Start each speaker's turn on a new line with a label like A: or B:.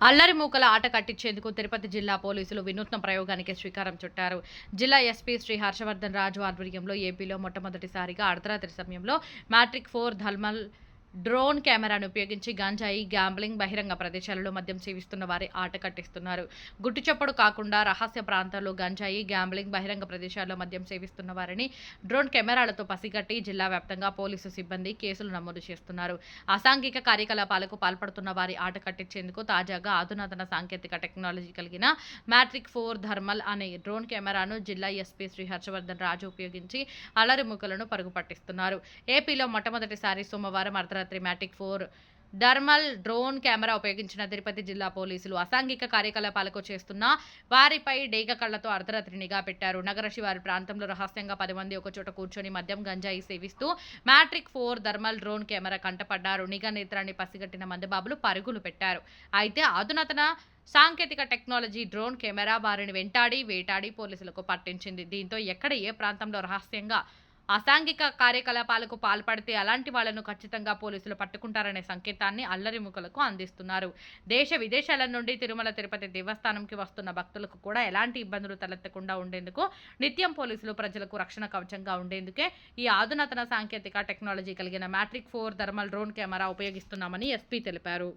A: అల్లరి మూకల ఆట కట్టించేందుకు తిరుపతి జిల్లా పోలీసులు వినూత్న ప్రయోగానికి శ్రీకారం చుట్టారు. జిల్లా ఎస్పీ శ్రీ హర్షవర్ధన్ రాజు ఆధ్వర్యంలో ఏపీలో మొట్టమొదటిసారిగా అర్ధరాత్రి సమయంలో మ్యాట్రిక్ ఫోర్ ధల్మల్ డ్రోన్ కెమెరాను ఉపయోగించి గంజాయి గ్యాంబ్లింగ్ బహిరంగ ప్రదేశాలలో మద్యం సేవిస్తున్న వారి ఆట కట్టిస్తున్నారు. గుట్టు చప్పుడు కాకుండా రహస్య ప్రాంతాల్లో గంజాయి గ్యాంబ్లింగ్ బహిరంగ ప్రదేశాల్లో మద్యం సేవిస్తున్న వారిని డ్రోన్ కెమెరాలతో పసిగట్టి జిల్లా వ్యాప్తంగా పోలీసు సిబ్బంది కేసులు నమోదు చేస్తున్నారు. అసాంఘిక కార్యకలాపాలకు పాల్పడుతున్న వారి ఆట కట్టించేందుకు తాజాగా అధునాతన సాంకేతిక టెక్నాలజీ కలిగిన మ్యాట్రిక్ ఫోర్ థర్మల్ అనే డ్రోన్ కెమెరాను జిల్లా ఎస్పీ శ్రీ హర్షవర్ధన్ రాజు ఉపయోగించి అలరిముకలను పరుగుపట్టిస్తున్నారు పరుగు పట్టిస్తున్నారు. ఏపీలో మొట్టమొదటిసారి సోమవారం Navaratri Matrice four. Thermal drone camera ఉపయోగించిన తిరుపతి జిల్లా పోలీసులు అసాంఘిక కార్యకలాపాలకు చేస్తున్న వారిపై డేగ కళ్ళతో అర్ధరాత్రి నిఘా పెట్టారు. నగర శివారి ప్రాంతంలో రహస్యంగా పది మంది ఒక చోట కూర్చొని మద్యం గంజాయి సేవిస్తూ Matrice four thermal drone camera కంటపడ్డారు. నిఘా నేత్రాన్ని పసిగట్టిన మందబాబులు పరుగులు పెట్టారు. అయితే అధునాతన సాంకేతిక టెక్నాలజీ డ్రోన్ కెమెరా వారిని వెంటాడి వేటాడి పోలీసులకు పట్టించింది. దీంతో ఎక్కడ ఏ ప్రాంతంలో రహస్యంగా అసాంఘిక కార్యకలాపాలకు పాల్పడితే అలాంటి వాళ్ళను ఖచ్చితంగా పోలీసులు పట్టుకుంటారనే సంకేతాన్ని అల్లరి అందిస్తున్నారు. దేశ విదేశాల నుండి తిరుమల తిరుపతి దేవస్థానంకి వస్తున్న భక్తులకు కూడా ఎలాంటి ఇబ్బందులు తలెత్తకుండా ఉండేందుకు నిత్యం పోలీసులు ప్రజలకు రక్షణ కవచంగా ఉండేందుకే ఈ ఆధునాతన సాంకేతిక టెక్నాలజీ కలిగిన Matrice four thermal drone camera ఉపయోగిస్తున్నామని SP తెలిపారు.